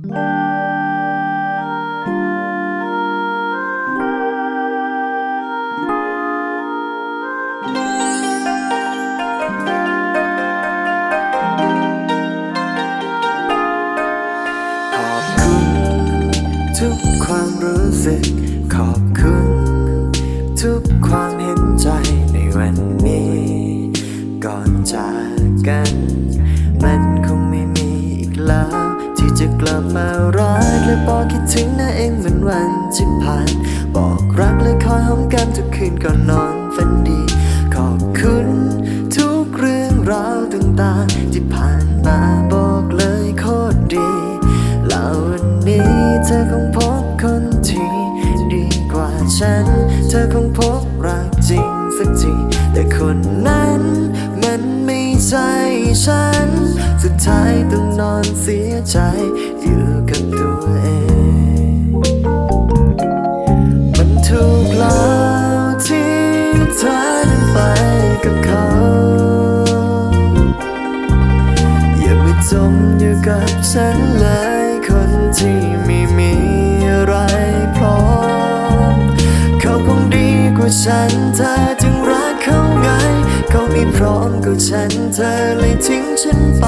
ขอบคุณทุกความรู้สึกขอบคุณ ทุกความเห็นใจในวันนี้ ก่อนจากกันมัน ที่จะกลับมารักและบอกคิดถึงนะเองเหมือนวันที่ผ่าน บอกรักและคอยหอมกันทุกคืนก่อนนอนฝันดี ขอบคุณทุกเรื่องราวต่างๆที่ผ่านมาบอกเลยโคตรดี แล้ววันนี้เธอคงพบคนที่ดีกว่าฉัน เธอคงพบรักจริงสักทีแต่คนนั้น ใช่ฉัน สุดท้ายต้องนอนเสียใจอยู่กับตัวเอง มันถูกแล้วที่เธอนั้นไปกับเขา อย่ามาจมอยู่กับฉันเลยคนที่ไม่มีอะไรพร้อม เขาคงดีกว่าฉัน พร้อมกับฉันเธอเลยทิ้งฉันไป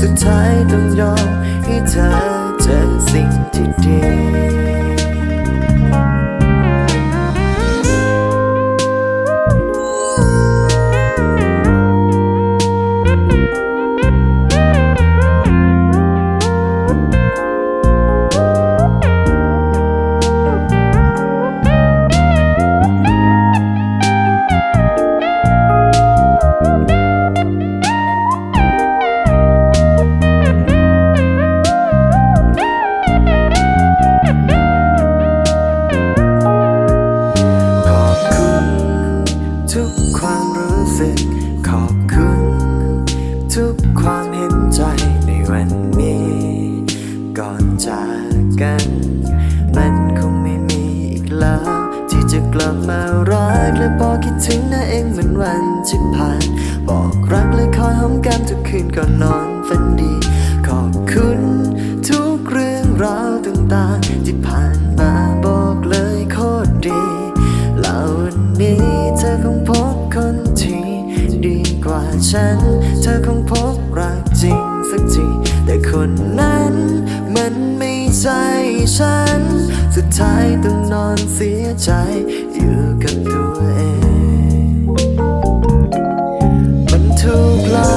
สุดท้ายต้องยอมให้เธอเจอสิ่งที่ดี สึกขอบคุณ ทุกความเห็นใจในวันนี้ ก่อนจากกัน มันคงไม่มีอีกแล้ว ที่จะกลับมารักและบอกคิดถึงนะเองเหมือนวันที่ผ่าน บอกรักและคอยหอมกันทุกคืนก่อนนอนฝันดี ขอบคุณทุกเรื่องราวต่างๆที่ผ่านมา ฉัน เธอคงพบรักจริงสักที แต่คนนั้นมันไม่ใช่ฉัน สุดท้ายต้องนอนเสียใจอยู่กับตัวเอง มันถูกแล้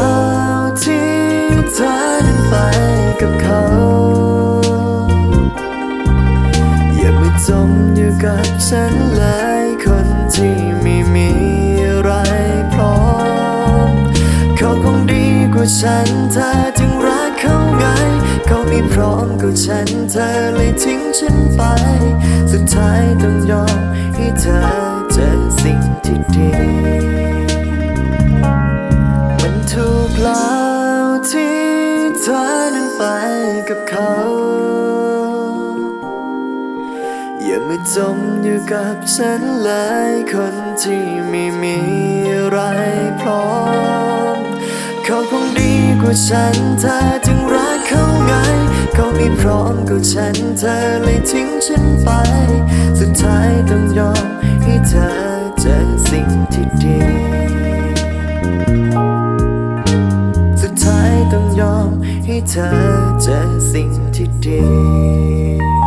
วที่เธอนั้นไปกับเขาอย่ามาจมอยู่กับฉันเลยคนที่ไม่มี กว่าฉันเธอจึงรักเขาไง เขาไม่พร้อมกับฉันเธอเลยทิ้งฉันไป สุดท้ายต้องยอมให้เธอเจอสิ่งที่ดีมันถูกแล้วที่เธอนั้นไปกับเขาอย่ามาจมอยู่กับฉันเลยคนที่ไม่มีอะไรพร้อม กว่าฉันเธอจึงรักเขาไง เขาไม่พร้อมก็ฉันเธอเลยทิ้งฉันไป สุดท้ายต้องยอมให้เธอเจอสิ่งที่ดี สุดท้ายต้องยอมให้เธอเจอสิ่งที่ดี